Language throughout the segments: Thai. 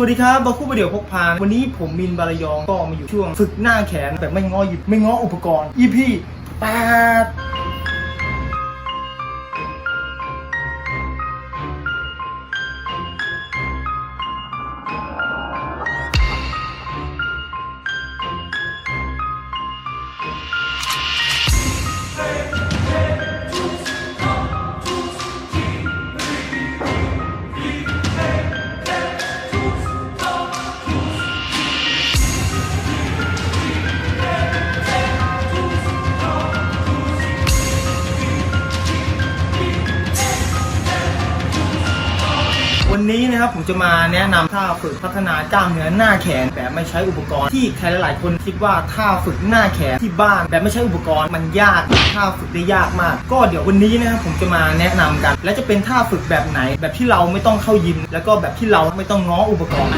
วัสดีครับบาคู่ประเดี๋ยวพกพาวันนี้ผมมินบารยองก็มาอยู่ช่วง ฝึกหน้าแขนแบบไม่ง้อหยิบไม่ง้ออุปกรณ์ EP 8 วันนี้นะครับผมจะมาแนะนำท่าฝึกพัฒนากล้ามเนื้อหน้าแขนแบบไม่ใช้อุปกรณ์ที่ใครหลายๆคนคิดว่าท่าฝึกหน้าแขนที่บ้านแบบไม่ใช้อุปกรณ์มันยากท่าฝึกได้ยากมาก ก็เดี๋ยววันนี้นะครับผมจะมาแนะนำกัน และจะเป็นท่าฝึกแบบไหน แบบที่เราไม่ต้องเข้ายิม แล้วก็แบบที่เราไม่ต้องง้ออุปกรณ์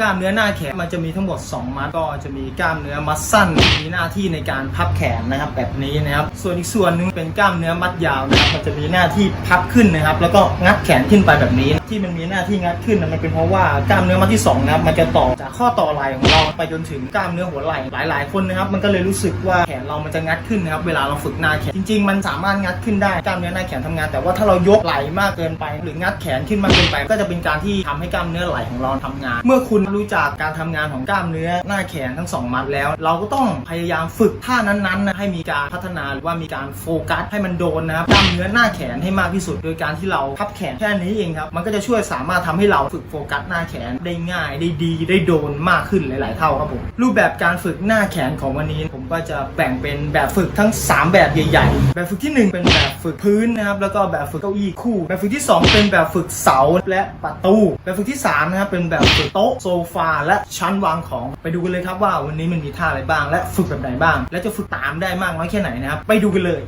กล้ามเนื้อหน้าแขนมันจะมีทั้งหมด 2 มัดก็จะมีกล้ามเนื้อมัดสั้น มีหน้าที่ในการพับแขนนะครับแบบนี้นะครับ ส่วนอีกส่วนหนึงเป็นกล้ามเนื้อมัดยาวนะครับมันจะมีหน้าที่พับขึ้นนะครับ แล้วก็งัดแขนขึ้นไปแบบนี้ ที่มันมีหน้าที่งัดขึ้นนะมันเป็นเพราะว่ากล้ามเนื้อมัดที่สองนะครับมันจะต่อจากข้อต่อไหล่ของเราไปจนถึงกล้ามเนื้อหัวไหล่หลาย ๆ คนนะครับ มันก็เลยรู้สึกว่าแขนเรามันจะงัดขึ้นนะครับเวลาเราฝึกหน้าแขนจริง ๆ มันสามารถงัดขึ้นได้กล้ามเนื้อหน้าแขนทำงาน แต่ว่าถ้าเรายกไหล่มากเกินไป หรืองัดแขนขึ้นมากเกินไป ก็จะเป็นการที่ทำให้กล้ามเนื้อไหล่ของเราทำงาน เมื่อคุณรู้จักการทำงานของกล้ามเนื้อหน้าแขนทั้งสองมัดแล้ว เราก็ต้องพยายามฝึกท่านั้นๆนะให้มีการพัฒนาหรือว่ามีการโฟกัสให้มันโดนนะครับกล้ามเนื้อหน้าแขนให้มากที่สุด โดยการที่เราพับแขนแค่นี้เองครับมันก็จะช่วยสามารถทำให้เราฝึกโฟกัสหน้าแขนได้ง่ายได้ดีได้โดนมากขึ้นหลาย ๆ เท่าครับผมรูปแบบการฝึกหน้าแขนของวันนี้ ผมก็จะแบ่งเป็นแบบฝึกทั้ง 3 แบบใหญ่ ๆ แบบฝึกที่ 1 เป็นแบบฝึกพื้นนะครับแล้วก็แบบฝึกเก้าอี้คู่ แบบฝึกที่ 2 เป็นแบบฝึกเสาและประตู แบบฝึกที่3นะครับเป็นแบบฝึกโต๊ะโซฟาและชั้นวางของไปดูกันเลยครับว่าวันนี้มันมีท่าอะไรบ้าง และฝึกแบบไหนบ้าง และจะฝึกตามได้มากน้อยแค่ไหนนะครับ ไปดูกันเลย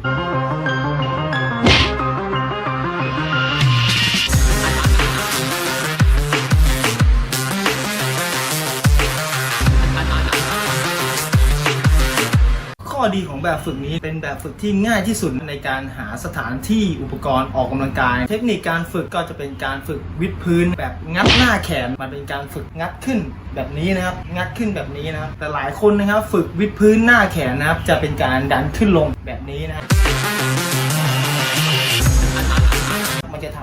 อดีของแบบฝึกนี้เป็นแบบฝึกที่ง่ายที่สุดในการหาสถานที่อุปกรณ์ออกกำลังกาย เทคนิคการฝึกก็จะเป็นการฝึกวิดพื้น แบบงัดหน้าแขนมันเป็นการฝึกงัดขึ้นแบบนี้นะครับ งัดขึ้นแบบนี้นะครับ แต่หลายคนนะครับ ฝึกวิดพื้นหน้าแขนนะครับ จะเป็นการดันขึ้นลงแบบนี้นะครับ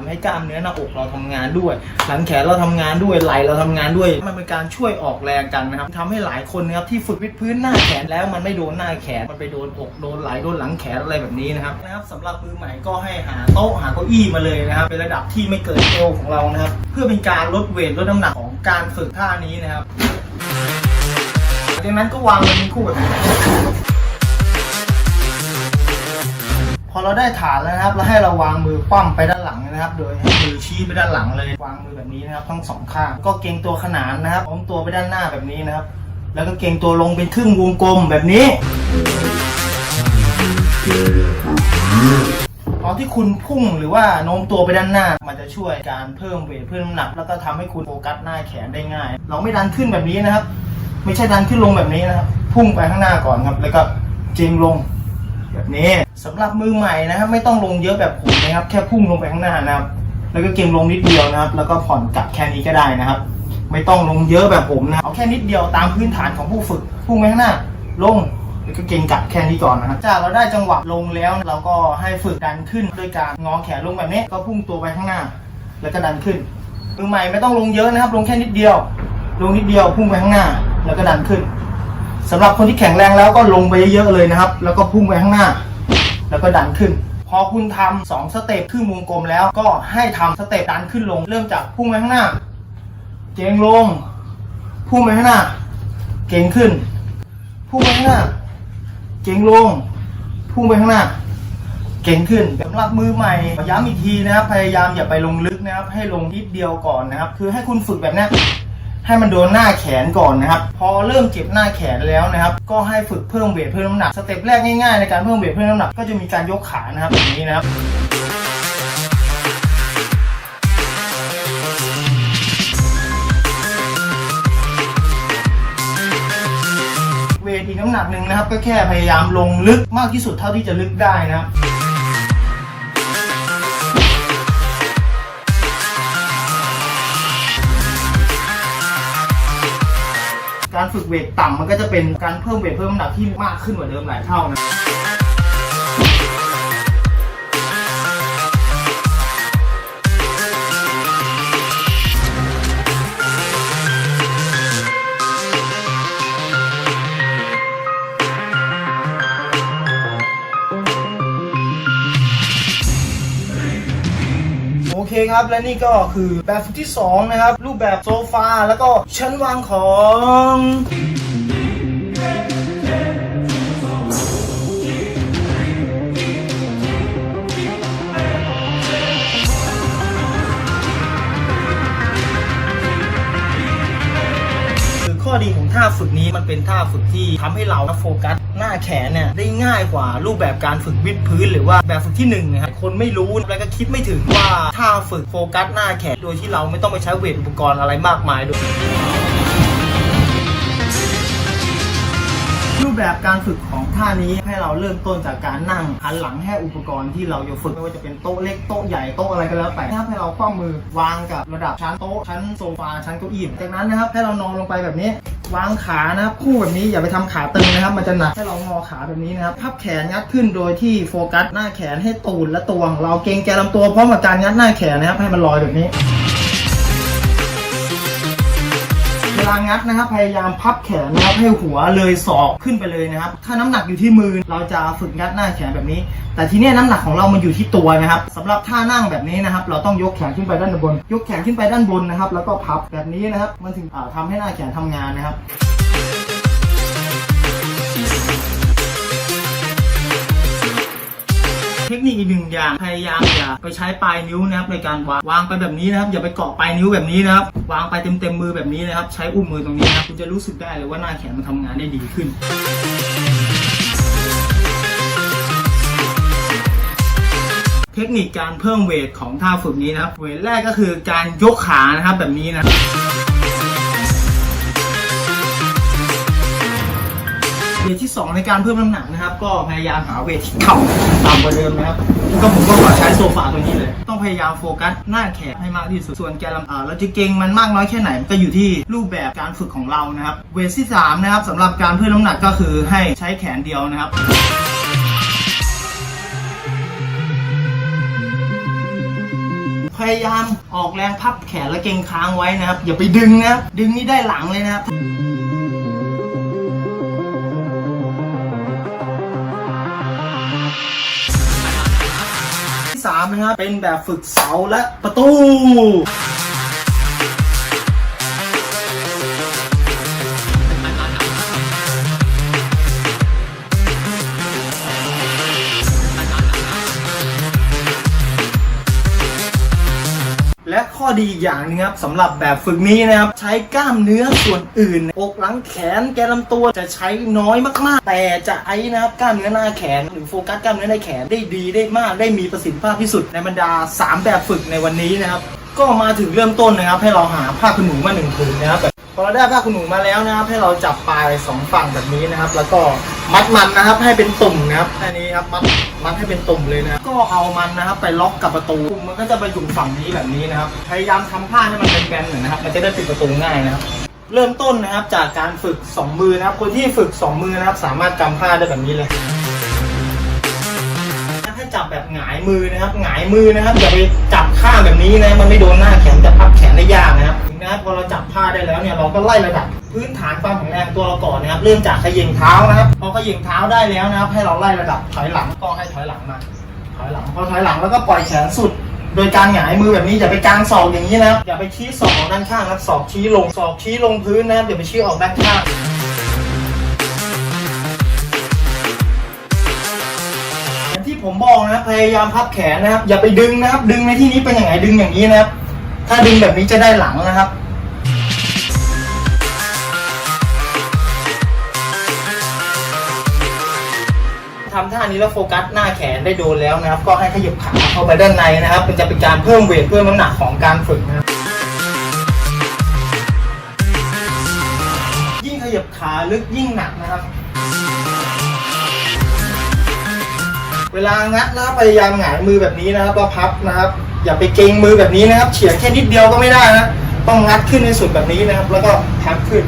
ให้กล้ามเนื้อหน้าอกเราทำงานด้วย หลังแขนเราทำงานด้วยไหลเราทำงานด้วย มันเป็นการช่วยออกแรงกันนะครับทำให้หลายคนนะครับที่ฝึกวิดพื้นหน้าแขนแล้วมันไม่โดนหน้าแขนมันไปโดนอกโดนไหล่โดนหลังแขนอะไรแบบนี้นะครับนะครับสำหรับมือใหม่ก็ให้หาโต๊ะหาเก้าอี้มาเลยนะครับเป็นระดับที่ไม่เกินเอวของเรานะครับ เพื่อเป็นการลดเวทลดน้ำหนักของการฝึกท่านี้นะครับจากนั้นก็วางมันคู่แบบนี้ พอเราได้ฐานแล้วนะครับ เราให้เราวางมือคว่ำไปด้านหลังนะครับ โดยให้มือชี้ไปด้านหลังเลยวางมือแบบนี้นะครับ ทั้งสองข้างก็เกรงตัวขนานนะครับโน้มตัวไปด้านหน้าแบบนี้นะครับ แล้วก็เกรงตัวลงเป็นครึ่งวงกลมแบบนี้ตอนที่คุณพุ่งหรือว่าโน้มตัวไปด้านหน้า มันจะช่วยการเพิ่มเวทเพิ่มน้ำหนัก แล้วก็ทำให้คุณโฟกัสหน้าแขนได้ง่าย เราไม่ดันขึ้นแบบนี้นะครับ ไม่ใช่ดันขึ้นลงแบบนี้นะครับ พุ่งไปข้างหน้าก่อนครับ แล้วก็เจงลง แบบนี้สำหรับมือใหม่นะครับ ไม่ต้องลงเยอะแบบผมนะครับ แค่พุ่งลงไปข้างหน้านะครับ แล้วก็เก่งลงนิดเดียวนะครับ แล้วก็ผ่อนกลับแค่นี้ก็ได้นะครับ ไม่ต้องลงเยอะแบบผมนะเอาแค่นิดเดียวตามพื้นฐานของผู้ฝึก พุ่งไปข้างหน้า ลงแล้วก็เก่งกลับแค่นี้ก่อนนะครับจากเราได้จังหวะลงแล้ว เราก็ให้ฝึกดันขึ้นด้วยการงอแขนลงแบบนี้ก็พุ่งตัวไปข้างหน้า แล้วก็ดันขึ้นมือใหม่ไม่ต้องลงเยอะนะครับ ลงแค่นิดเดียว ลงนิดเดียวพุ่งไปข้างหน้า แล้วก็ดันขึ้น สำหรับคนที่แข็งแรงแล้วก็ลงไปเยอะๆเลยนะครับ แล้วก็พุ่งไปข้างหน้า แล้วก็ดันขึ้น พอคุณทำสองสเต็ปครึ่งวงกลมแล้วก็ให้ทำสเต็ปดันขึ้นลง เริ่มจากพุ่งไปข้างหน้า เจงลง พุ่งไปข้างหน้า เก่งขึ้น พุ่งไปข้างหน้า เก่งลง พุ่งไปข้างหน้า เก่งขึ้นสำหรับมือใหม่ย้ำอีกทีนะครับ พยายามอย่าไปลงลึกนะครับ ให้ลงนิดเดียวก่อนนะครับ คือให้คุณฝึกแบบนี้ ให้มันโดนหน้าแขนก่อนนะครับ พอเริ่มเจ็บหน้าแขนแล้วนะครับ ก็ให้ฝึกเพิ่มเวทเพิ่มน้ำหนัก สเต็ปแรกง่ายๆในการเพิ่มเวทเพิ่มน้ำหนักก็จะมีการยกขานะครับแบบนี้นะครับเวทอีกน้ำหนักหนึ่งนะครับ ก็แค่พยายามลงลึกมากที่สุดเท่าที่จะลึกได้นะครับ การฝึกเวทต่ำมันก็จะเป็นการเพิ่มเวทเพิ่มน้ำหนักที่มากขึ้นกว่าเดิมหลายเท่านะ ครับ และนี่ก็คือแบบที่ 2 นะครับ รูปแบบโซฟาแล้วก็ชั้นวางของ ข้อดีของท่าฝึกนี้มันเป็นท่าฝึกที่ทำให้เราโฟกัสหน้าแขนเนี่ยได้ง่ายกว่ารูปแบบการฝึกวิดพื้น หรือว่าแบบฝึกที่หนึ่งนะครับคนไม่รู้แล้วก็คิดไม่ถึงว่าท่าฝึกโฟกัสหน้าแขนโดยที่เราไม่ต้องไปใช้เวทอุปกรณ์อะไรมากมายด้วย แบบการฝึกของท่านี้ให้เราเริ่มต้นจากการนั่งหันหลังให้อุปกรณ์ที่เราจะฝึกไม่ว่าจะเป็นโต๊ะเล็กโต๊ะใหญ่โต๊ะอะไรก็แล้วแต่นะครับให้เราคว่ำมือวางกับระดับชั้นโต๊ะชั้นโซฟาชั้นเก้าอี้จากนั้นนะครับให้เรานอนลงไปแบบนี้ วางขานะครับคู่แบบนี้อย่าไปทำขาตึงนะครับ มันจะหนักให้เรางอขาแบบนี้นะครับพับแขนงัดขึ้นโดยที่โฟกัสหน้าแขนให้ตูดและตัวของเราเกรงแกนลำตัวพร้อมกับการงัดหน้าแขนนะครับให้มันลอยแบบนี้ ลางัดนะครับ พยายามพับแขนนะครับให้หัวเลยศอกขึ้นไปเลยนะครับ ถ้าน้ำหนักอยู่ที่มือเราจะฝึกงัดหน้าแขนแบบนี้ แต่ทีนี้น้ำหนักของเรามันอยู่ที่ตัวนะครับสำหรับท่านั่งแบบนี้นะครับ เราต้องยกแขนขึ้นไปด้านบน ยกแขนขึ้นไปด้านบนนะครับ แล้วก็พับแบบนี้นะครับ มันถึงทำทำให้หน้าแขนทำงานนะครับ นิคอีกหนึ่งอย่างพยายามอย่าไปใช้ปลายนิ้วนะครับในการวางวางไปแบบนี้นะครับอย่าไปเกาะปลายนิ้วแบบนี้นะครับวางไปเต็มเต็มมือแบบนี้นะครับ ใช้อุ้มมือตรงนี้นะครับคุณจะรู้สึกได้เลยว่าหน้าแขนมันทำงานได้ดีขึ้นเทคนิคการเพิ่มเวทของท่าฝึกนี้นะครับ เวทแรกก็คือการยกขานะครับแบบนี้นะ เวทที่ 2 ในการเพิ่มน้ำหนักนะครับ ก็พยายามหาเวทที่เข่าต่ำกว่าเดิมนะครับก็ผมก็ขอใช้โซฟาตัวนี้เลย ต้องพยายามโฟกัสหน้าแขนให้มากที่สุดส่วนแกนลำอ่าเราจะเก่งมันมากน้อยแค่ไหนก็อยู่ที่รูปแบบการฝึกของเรานะครับ เวทที่3นะครับสำหรับการเพิ่มน้ำหนักก็คือให้ใช้แขนเดียวนะครับพยายามออกแรงพับแขนและเกรงค้างไว้นะครับ อย่าไปดึงนะดึงนี่ได้หลังเลยนะครับ 3นะครับเป็นแบบฝึกเสาและประตู ข้อดีอีกอย่างนึงครับสำหรับแบบฝึกนี้นะครับใช้กล้ามเนื้อส่วนอื่นอกหลังแขนแกนลำตัวจะใช้น้อยมาก ๆ แต่จะไอ้นะครับกล้ามเนื้อหน้าแขนหรือโฟกัสกล้ามเนื้อในแขนได้ดีได้มากได้มีประสิทธิภาพที่สุดในบรรดา 3 แบบฝึกในวันนี้นะครับก็มาถึงเริ่มต้นนะครับ ให้เราหาผ้าขนหนูมาหนึ่งผืนนะครับ อเราได้ผ้าขนหนูมาแล้วนะครับ ให้เราจับปลายสองฝั่งแบบนี้นะครับ แล้วก็มัดมันนะครับ ให้เป็นตุ่มนะครับแค่นี้ครับมัดมัดให้เป็นตุ่มเลยนะก็เอามันนะครับ ไปล็อกกับประตูมันก็จะไปอยู่ฝั่งนี้แบบนี้นะครับ พยายามทำผ้าให้มันเป็นแบนๆหน่อยนะครับมันจะได้ปิดประตูง่ายนะครับ เริ่มต้นนะครับจากการฝึกสองมือนะครับ คนที่ฝึกสองมือนะครับ สามารถกำผ้าได้แบบนี้เลยให้จับแบบหงายมือนะครับหงายมือนะครับอย่าไปจับข้างแบบนี้นะมันไม่โดนหน้าแขนจะพับแขนได้ยากนะครับ นะครับพอเราจับผ้าได้แล้วเนี่ยเราก็ไล่ระดับพื้นฐานความแข็งแรงตัวเราก่อนนะครับเริ่มจากขย่งเท้านะครับพอขย่งเท้าได้แล้วนะครับ ให้เราไล่ระดับถอยหลังก็ให้ถอยหลังมาถอยหลังพอถอยหลังแล้วก็ปล่อยแขนสุด โดยการหงายมือแบบนี้อย่าไปกางศอกอย่างนี้นะครับอย่าไปชี้ศอกด้านข้างครับศอกชี้ลงศอกชี้ลงพื้นนะครับอย่าไปชี้ออกด้านข้างที่ผมบอกนะพยายามพับแขนนะครับ อย่าไปดึงนะครับ ดึงในที่นี้เป็นอย่างไรดึงอย่างนี้นะครับ ถ้าดึงแบบนี้จะได้หลังนะครับ ทำท่านี้แล้วโฟกัสหน้าแขนได้โดนแล้วนะครับ ก็ให้ขยับขาเข้าไปด้านในนะครับมันจะเป็นการเพิ่มเวทเพิ่มน้ำหนักของการฝึกนะครับยิ่งขยับขาลึกยิ่งหนักนะครับ เวลางัดนะครับพยายามหงายมือแบบนี้นะครับก็พับนะครับ อย่าไปเกรงมือแบบนี้นะครับ เฉียงแค่นิดเดียวก็ไม่ได้นะ ต้องงัดขึ้นในสุดแบบนี้นะครับ แล้วก็พับขึ้น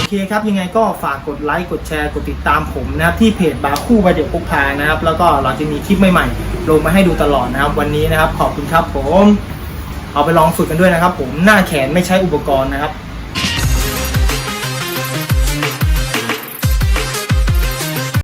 โอเคครับ ยังไงก็ฝากกดไลค์กดแชร์กดติดตามผมนะครับ ที่เพจบาคู่บาเดี๋ยวพกพานะครับ แล้วก็เราจะมีคลิปใหม่ๆ ลงมาให้ดูตลอดนะครับ วันนี้นะครับ ขอบคุณครับผม เอาไปลองฝึกกันด้วยนะครับ ผมหน้าแขนไม่ใช้อุปกรณ์นะครับ